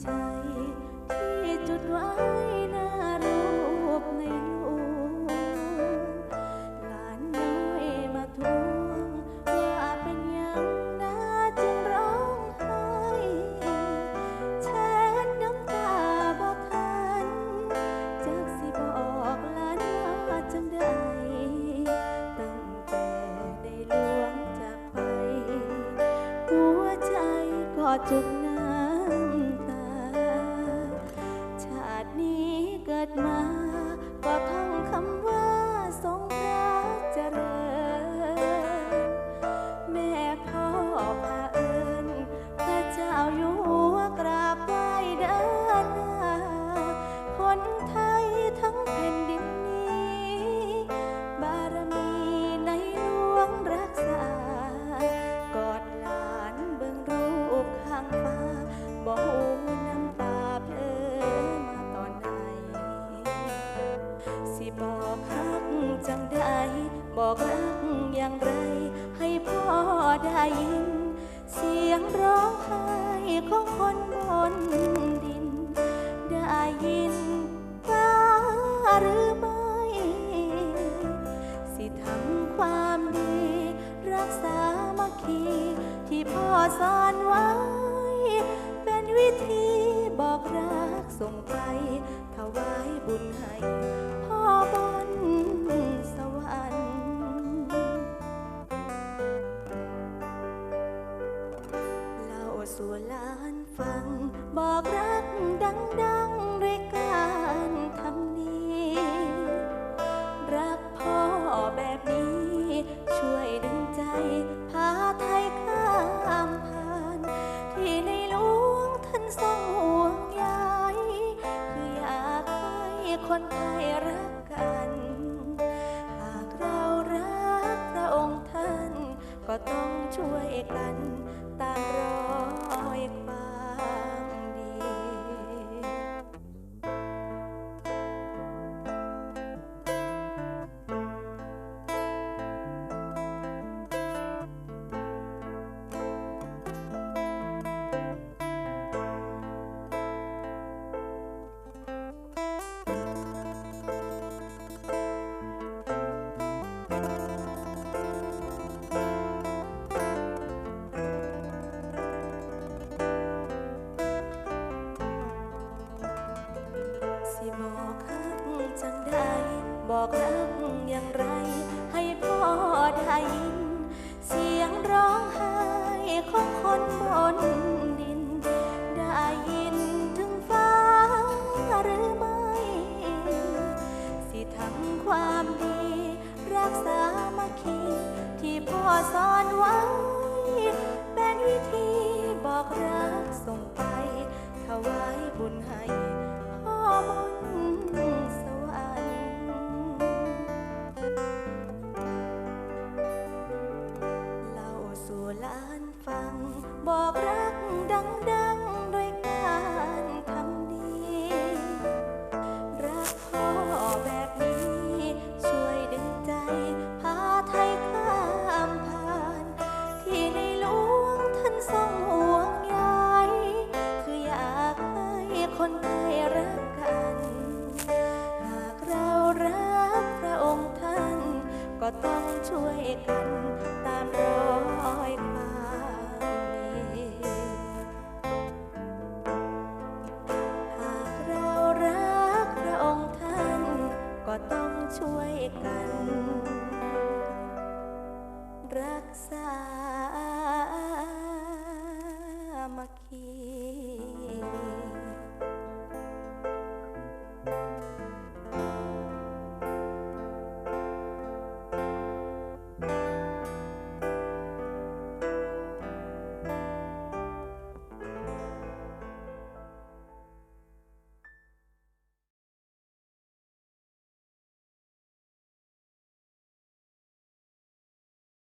ใจที่จุดไว้หน้ารูปในหลวงหลานน้อยมาทวงว่าเป็นหยังนะจึงร้องไห้เช็ดน้ำตาบ่ทันจากสิบอกหลานว่าจังใดตั้งแต่ได้หลวงจากไป หัวใจก็จุกน นี้ บอกฮักจังได้ บอกรักอย่างไร ให้พ่อได้ยิน เสียงร้องไห้ของคนบนดิน ได้ยินบ้าหรือไม่ สิทำความดี รักษามัคคี ที่พ่อสอนไว้ เป็นวิธีบอกรักส่งไปถวาย สู่ลานฟัง บอกรักดังๆด้วยการทำดีรักพ่อแบบนี้ ช่วยดึงใจ พาไทยข้ามผ่าน ที่ในหลวงท่านทรงห่วงใยคืออยากให้คนไทยรัก ช่วยกันตามรอยความ สิบอกฮักจังใดบอกรักอย่างไร ให้พ่อได้ยิน เสียงร้องไห้ของคนบนดิน ได้ยินถึงฟ้าหรือไม่ สิทำความดี รักษามัคคี ที่พ่อสอนไว้ เป็นวิธีบอกรักส่งไปถวายบุญให้ สู่ลานฟัง บอกรักดังดัง ต้วยกันตามรอยความดีหากเรารักพระองค์ท่านก็ต้องช่วยกัน รักษามัคคี